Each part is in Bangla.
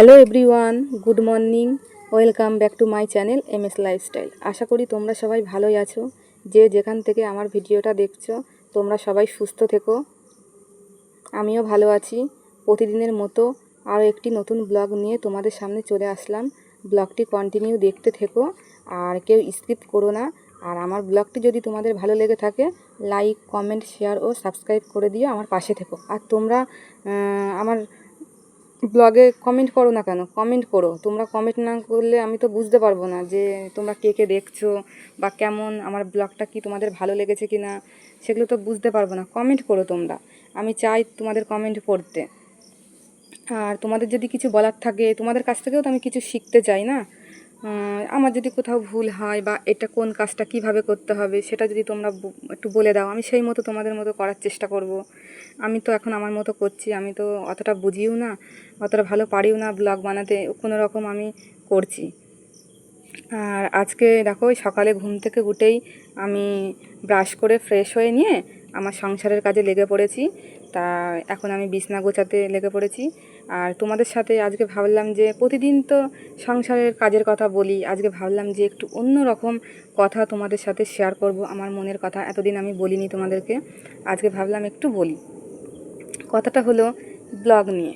Hello everyone good morning welcome back to my channel M S lifestyle আশা করি তোমরা সবাই ভালোই আছো। যে যেখান থেকে আমার ভিডিওটা দেখছ, তোমরা সবাই সুস্থ থেকো। আমিও ভালো আছি। প্রতিদিনের মতো আরও একটি নতুন ব্লগ নিয়ে তোমাদের সামনে চলে আসলাম। ব্লগটি কন্টিনিউ দেখতে থেকো, আর কেউ স্কিপ করো না। আর আমার ব্লগটি যদি তোমাদের ভালো লেগে থাকে লাইক কমেন্ট শেয়ার ও সাবস্ক্রাইব করে দিও আমার পাশে থেকো। আর তোমরা আমার ব্লগে কমেন্ট করো না কেন? কমেন্ট করো। তোমরা কমেন্ট না করলে আমি তো বুঝতে পারব না যে তোমরা কে কে দেখছ বা কেমন, আমার ব্লগটা কি তোমাদের ভালো লেগেছে কি না সেগুলো তো বুঝতে পারব না। কমেন্ট করো তোমরা। আমি চাই তোমাদের কমেন্ট করতে আর তোমাদের যদি কিছু বলার থাকে, তোমাদের কাছ থেকেও তো আমি কিছু শিখতে চাই না? আমার যদি কোথাও ভুল হয় বা এটা কোন কাজটা কীভাবে করতে হবে সেটা যদি তোমরা একটু বলে দাও, আমি সেই মতো তোমাদের মতো করার চেষ্টা করব। আমি তো এখন আমার মতো করছি, আমি তো অতটা বুঝিও না, অতটা ভালো পারিও না ব্লগ বানাতে, কোনো রকম আমি করছি। আর আজকে দেখো, সকালে ঘুম থেকে উঠেই আমি ব্রাশ করে ফ্রেশ হয়ে নিয়ে আমার সংসারের কাজে লেগে পড়েছি। তা এখন আমি বিছনা গোছাতে লেগে পড়েছি। আর তোমাদের সাথে আজকে ভাবলাম যে প্রতিদিন তো সংসারের কাজের কথা বলি, আজকে ভাবলাম যে একটু অন্য রকম কথা তোমাদের সাথে শেয়ার করব। আমার মনের কথা এতদিন আমি বলিনি তোমাদেরকে, আজকে ভাবলাম একটু বলি। কথাটা হলো ব্লগ নিয়ে।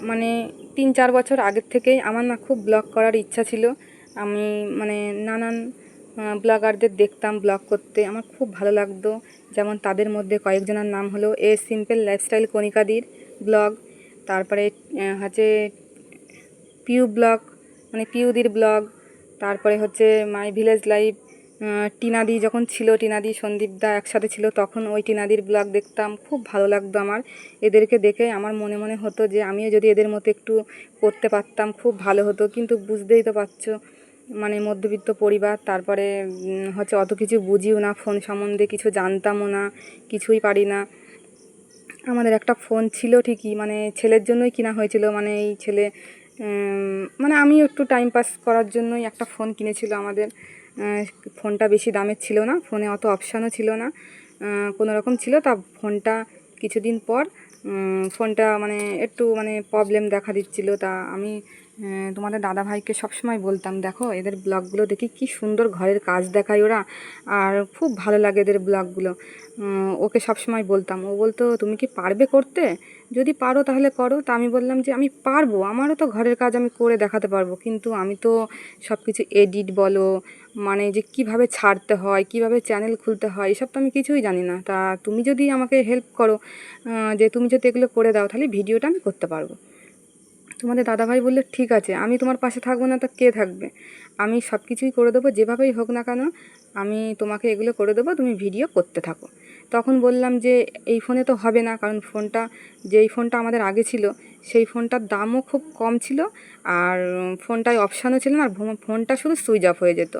মানে তিন চার বছর আগের থেকেই আমার না খুব ব্লগ করার ইচ্ছা ছিল। আমি মানে নানান ব্লগারদের দেখতাম ব্লগ করতে। আমার খুব ভালো লাগতো। যেমন তাদের মধ্যে কয়েকজনের নাম হলো এ সিম্পল লাইফস্টাইল কণিকাদির ব্লগ তারপরে হচ্ছে পিউ ব্লগ মানে পিউদির ব্লগ তারপরে হচ্ছে মাই ভিলেজ লাইফ টিনাদি যখন ছিল, টিনাদি সন্দীপদা একসাথে ছিল, তখন ওই টিনাদির ব্লগ দেখতাম। খুব ভালো লাগতো আমার। এদেরকে দেখে আমার মনে মনে হতো যে, আমিও যদি এদের মতো একটু করতে পারতাম, খুব ভালো হতো। কিন্তু বুঝতেই তো পারছ মানে মধ্যবিত্ত পরিবার, তারপরে হচ্ছে অত কিছু বুঝিও না ফোন সম্বন্ধে কিছু জানতামও না, কিছুই পারি না। আমাদের একটা ফোন ছিল ঠিকই মানে ছেলের জন্যই কিনা হয়েছিল মানে এই ছেলে মানে আমি একটু টাইম পাস করার জন্যই একটা ফোন কিনেছিল আমাদের। ফোনটা বেশি দামের ছিল না ফোনে অত অপশানও ছিল না। কোনো রকম ছিল, তা ফোনটা কিছুদিন পর ফোনটা মানে একটু মানে প্রবলেম দেখা দিচ্ছিল, তা আমি তোমাদের দাদা ভাইকে সবসময় বলতাম, দেখো, এদের ব্লগগুলো দেখি কি সুন্দর ঘরের কাজ দেখায় ওরা, আর খুব ভালো লাগে এদের ব্লগগুলো। ওকে সবসময় বলতাম, ও বলতো, তুমি কি পারবে করতে? যদি পারো তাহলে করো। তা আমি বললাম যে, আমি পারব, আমারও তো ঘরের কাজ আমি করে দেখাতে পারব, কিন্তু আমি তো সব কিছু এডিট বলো মানে যে কীভাবে ছাড়তে হয়, কীভাবে চ্যানেল খুলতে হয়, এসব তো আমি কিছুই জানি না। তা তুমি যদি আমাকে হেল্প করো যে তুমি যদি এগুলো করে দাও, তাহলে ভিডিওটা আমি করতে পারব। তোমাদের দাদাভাই বলল, ঠিক আছে, আমি তোমার পাশে থাকব না, তা কে থাকবে? আমি সব কিছুই করে দেবো, যেভাবেই হোক না কেন, আমি তোমাকে এগুলো করে দেবো, তুমি ভিডিও করতে থাকো। তখন বললাম যে, এই ফোনে তো হবে না, কারণ ফোনটা, যেই ফোনটা আমাদের আগে ছিল, সেই ফোনটার দামও খুব কম ছিল, আর ফোনটায় অপশানও ছিল না, আর ফোনটা শুধু সুইচ অফ হয়ে যেত,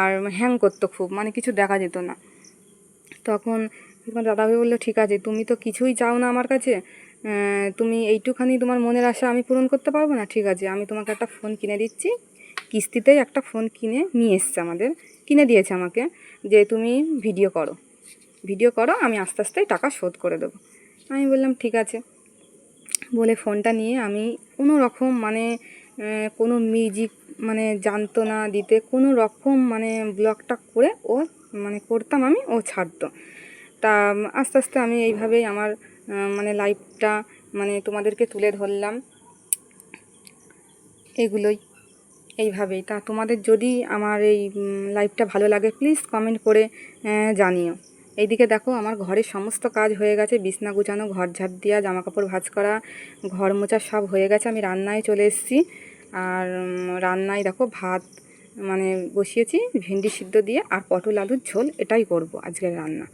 আর হ্যাং করতো খুব মানে কিছু দেখা যেত না। তখন তোমার দাদাভাই বলল, ঠিক আছে, তুমি তো কিছুই চাও না আমার কাছে তুমি এইটুখানি তোমার মনের আশা আমি পূরণ করতে পারব না? ঠিক আছে, আমি তোমাকে একটা ফোন কিনে দিচ্ছি। কিস্তিতেই একটা ফোন কিনে নিয়ে এসছে আমাদের, কিনে দিয়েছে আমাকে যে তুমি ভিডিও করো। ভিডিও করো, আমি আস্তে আস্তে টাকা শোধ করে দেবো। আমি বললাম, ঠিক আছে। বলে ফোনটা নিয়ে আমি কোনো রকম মানে কোনো মিউজিক মানে জানতো না দিতে, কোনো রকম মানে ব্লগটা করে ও মানে করতাম আমি, ও ছাড়তো। তা আস্তে আস্তে আমি এইভাবেই আমার মানে লাইফটা মানে তোমাদেরকে তুলে ধরলাম। এগুলোই, এইভাবেই। তা তোমাদের যদি আমার এই লাইফটা ভালো লাগে প্লিজ কমেন্ট করে জানিও। এইদিকে দেখো, আমার ঘরের সমস্ত কাজ হয়ে গেছে। বিছনা গুছানো, ঘর ঝাড় দেওয়া জামা কাপড় ভাঁজ করা, ঘর মোছা সব হয়ে গেছে। আমি রান্নায় চলে এসেছি। আর রান্নায় দেখো ভাত মানে বসিয়েছি, ভেন্ডি সিদ্ধ দিয়ে, আর পটল আলুর ঝোল, এটাই করব আজকের রান্না।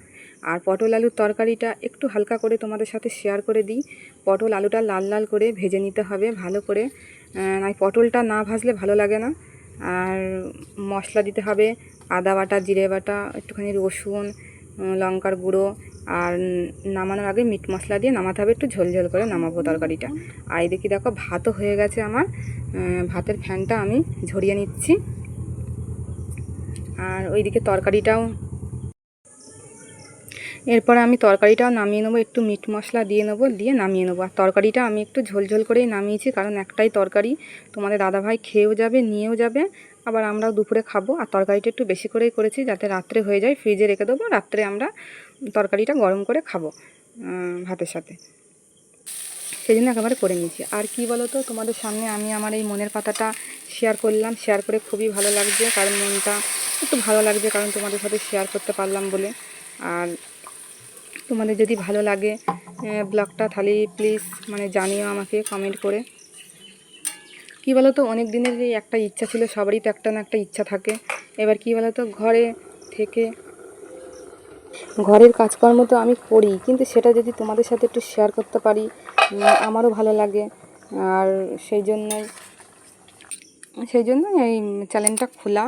আর পটল আলুর তরকারিটা একটু হালকা করে তোমাদের সাথে শেয়ার করে দিই। পটল আলুটা লাল লাল করে ভেজে নিতে হবে ভালো করে। নয় পটলটা না ভাজলে ভালো লাগে না। আর মশলা দিতে হবে আদা বাটা, জিরে বাটা, একটুখানি রসুন লঙ্কার গুঁড়ো আর নামানোর আগে মিট মশলা দিয়ে নামাতে হবে একটু ঝোল ঝোল করে নামাবো তরকারিটা। আর এদিকে দেখো ভাতও হয়ে গেছে আমার। ভাতের ফ্যানটা আমি ঝরিয়ে নিচ্ছি। আর ওইদিকে তরকারিটাও এরপর আমি তরকারিটাও নামিয়ে নেব, একটু মিট মশলা দিয়ে নেব, দিয়ে নামিয়ে নেব। আর তরকারিটা আমি একটু ঝোলঝোল করেই নামিয়েছি, কারণ একটাই তরকারি, তোমাদের দাদাভাই খেয়েও যাবে, নিয়েও যাবে, আবার আমরাও দুপুরে খাব। আর তরকারিটা একটু বেশি করেই করেছি, যাতে রাত্রে হয়ে যায়, ফ্রিজে রেখে দেবো, রাত্রে আমরা তরকারিটা গরম করে খাব ভাতের সাথে। সেই জন্য একেবারে করে নিয়েছি। আর কি বলো তো তোমাদের সামনে আমি আমার এই মনের পাতাটা শেয়ার করলাম। শেয়ার করে খুবই ভালো লাগছে, কারণ মনটা একটু ভালো লাগছে, কারণ তোমাদের সাথে শেয়ার করতে পারলাম বলে। আর তোমাদের যদি ভালো লাগে ব্লগটা তাহলে প্লিজ মানে জানিও আমাকে কমেন্ট করে। কি বলো তো অনেক দিনের এই একটা ইচ্ছা ছিল, সবারই তো একটা না একটা ইচ্ছা থাকে। এবার কি বলো তো ঘরে থেকে ঘরের কাজকর্ম তো আমি করি, কিন্তু সেটা যদি তোমাদের সাথে একটু শেয়ার করতে পারি আমারও ভালো লাগে। আর সেই জন্যই, সেই জন্য এই চ্যানেলটা খোলা।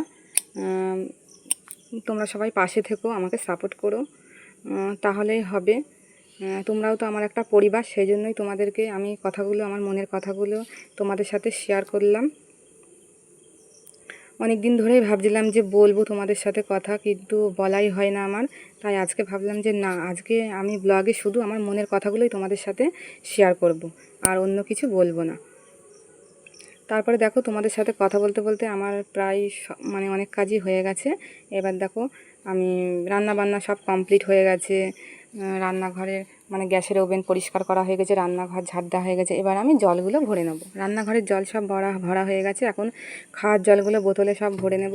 তোমরা সবাই পাশে থেকো, আমাকে সাপোর্ট করো। তাহলেই হবে। তোমরাও তো আমার একটা পরিবার সেই জন্যই তোমাদেরকে আমি কথাগুলো, আমার মনের কথাগুলো তোমাদের সাথে শেয়ার করলাম। অনেক দিন ধরেই ভাবছিলাম যে বলব তোমাদের সাথে কথা, কিন্তু বলাই হয় না আমার। তাই আজকে ভাবলাম যে না, আজকে আমি ব্লগে শুধু আমার মনের কথাগুলোই তোমাদের সাথে শেয়ার করব, আর অন্য কিছু বলব না। তারপরে দেখো তোমাদের সাথে কথা বলতে বলতে আমার প্রায় মানে অনেক কাজই হয়ে গেছে। এবার দেখো আমি রান্না বান্না সব কমপ্লিট হয়ে গেছে। আহ, রান্নাঘরে মানে গ্যাসের ওভেন পরিষ্কার করা হয়ে গেছে রান্নাঘর ঝাড় দেওয়া হয়ে গেছে। এবার আমি জলগুলো ভরে নেব। রান্নাঘরের জল সব ভরা ভরা হয়ে গেছে। এখন খাওয়ার জলগুলো বোতলে সব ভরে নেব।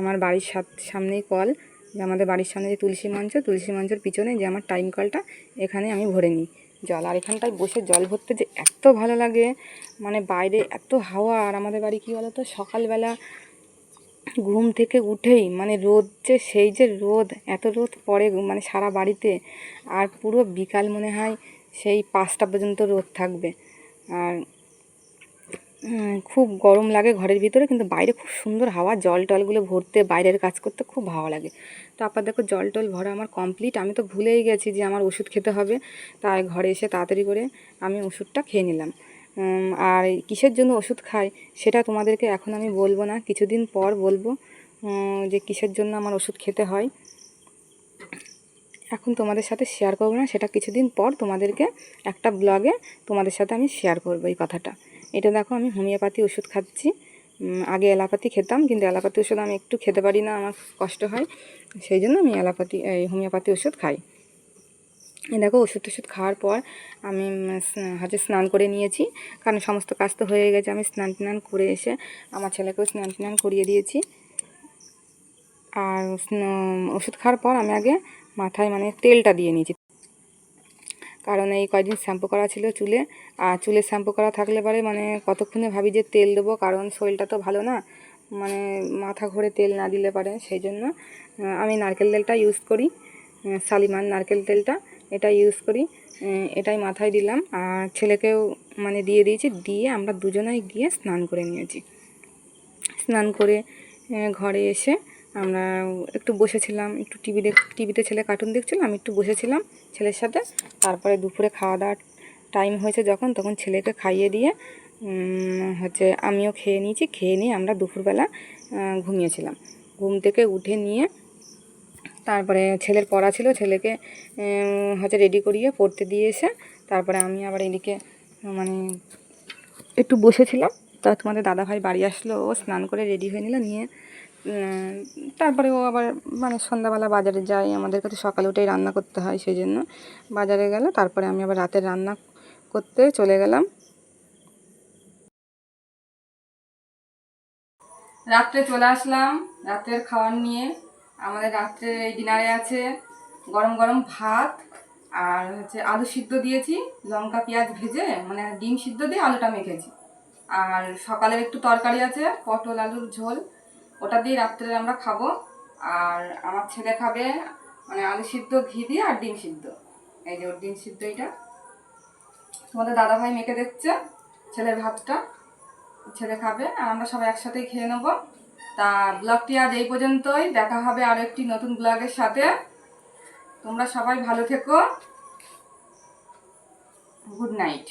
আমার বাড়ির সামনেই কল যে আমাদের বাড়ির সামনে যে তুলসী মঞ্চ তুলসী মঞ্চের পিছনে যে আমার টাইম কলটা এখানে আমি ভরে নিই জল। আর এখানটায় বসে জল ভরতে যে এত ভালো লাগে মানে বাইরে এত হাওয়া আর আমাদের বাড়ি কী বলো তো সকালবেলা ঘুম থেকে উঠেই মানে রোদ যে, সেই যে রোদ, এত রোদ পড়ে মানে সারা বাড়িতে, আর পুরো বিকাল মনে হয় সেই পাঁচটা পর্যন্ত রোদ থাকবে। আর খুব গরম লাগে ঘরের ভিতরে, কিন্তু বাইরে খুব সুন্দর হাওয়া, জল টলগুলো ভরতে, বাইরের কাজ করতে খুব ভালো লাগে। তো তারপর দেখো, জল টল ভরা আমার কমপ্লিট আমি তো ভুলেই গেছি যে আমার ওষুধ খেতে হবে, তাই ঘরে এসে তাড়াতাড়ি করে আমি ওষুধটা খেয়ে নিলাম। আর কিসের জন্য ওষুধ খাই, সেটা তোমাদেরকে এখন আমি বলব না। কিছুদিন পর বলব যে কিসের জন্য আমার ওষুধ খেতে হয়। এখন তোমাদের সাথে শেয়ার করব না, সেটা কিছুদিন পর তোমাদেরকে একটা ব্লগে তোমাদের সাথে আমি শেয়ার করব এই কথাটা। এটা দেখো, আমি হোমিওপ্যাথি ওষুধ খাচ্ছি। আগে অ্যালোপ্যাথি খেতাম, কিন্তু অ্যালোপ্যাথি ওষুধ আমি একটু খেতে পারি না, আমার কষ্ট হয়। সেই জন্য আমি অ্যালোপ্যাথি এই হোমিওপ্যাথি ওষুধ খাই। এই দেখো ওষুধ টষুধ খাওয়ার পর আমি হচ্ছে স্নান করে নিয়েছি। কারণ সমস্ত কাজ তো হয়ে গেছে। আমি স্নান টান করে এসে আমার ছেলেকেও স্নান টান করিয়ে দিয়েছি। আর ওষুধ খাওয়ার পর আমি আগে মাথায় মানে তেলটা দিয়ে নিয়েছি। কারণ এই কয়দিন শ্যাম্পু করা ছিল চুলে। আর চুলে শ্যাম্পু করা থাকলে পরে মানে কতক্ষণে ভাবি যে তেল দেবো? কারণ শরীরটা তো ভালো না। মানে মাথা ঘুরে তেল না দিলে পারে। সেই জন্য আমি নারকেল তেলটা ইউজ করি। আহ, শালিমার নারকেল তেলটা। এটা ইউজ করি। এটাই মাথায় দিলাম। আর ছেলেকেও মানে দিয়ে দিয়েছি। দিয়ে আমরা দুজনাই গিয়ে স্নান করে নিয়েছি। স্নান করে ঘরে এসে আমরা একটু বসেছিলাম। একটু টিভি দেখ টিভিতে ছেলে কার্টুন দেখছিল, আমি একটু বসেছিলাম ছেলের সাথে। তারপরে দুপুরে খাওয়া দাওয়ার টাইম হয়েছে যখন, তখন ছেলেকে খাইয়ে দিয়ে হচ্ছে আমিও খেয়ে নিয়েছি। খেয়ে নিয়ে আমরা দুপুরবেলা ঘুমিয়েছিলাম। ঘুম থেকে উঠে নিয়ে তারপরে ছেলের পড়া ছিল, ছেলেকে হচ্ছে রেডি করিয়ে পড়তে দিয়ে এসে তারপরে আমি আবার এদিকে মানে একটু বসেছিলাম। তা তোমাদের দাদাভাই বাড়ি আসলো, ও স্নান করে রেডি হয়ে নিল, নিয়ে তারপরে ও আবার মানে সন্ধ্যাবেলা বাজারে যায়। আমাদের কাছে সকালে উঠেই রান্না করতে হয় সেই জন্য বাজারে গেল, তারপরে আমি আবার রাতের রান্না করতে চলে গেলাম। রাত্রে চলে আসলাম, রাতের খাবার নিয়ে। আমাদের রাত্রে এই ডিনারে আছে গরম গরম ভাত আর হচ্ছে আলু সিদ্ধ দিয়েছি, লঙ্কা, পেঁয়াজ ভেজে মানে ডিম সিদ্ধ দিয়ে আলুটা মেখেছি। আর সকালের একটু তরকারি আছে, পটল, আলুর ঝোল, ওটা দিয়ে রাত্রে আমরা খাব। আর আমার ছেলে খাবে মানে আলু সিদ্ধ, ঘি দিয়ে আর ডিম সিদ্ধ। এই যে ওর ডিম সিদ্ধ এটা তোমাদের দাদা ভাই মেখে দিচ্ছে ছেলের ভাতটা। ছেলে খাবে, আর আমরা সবাই একসাথেই খেয়ে নেব। তা ব্লগটি আজ এই পর্যন্তই। দেখা হবে আর একটি নতুন ব্লগের সাথে। তোমরা সবাই ভালো থেকো। Good night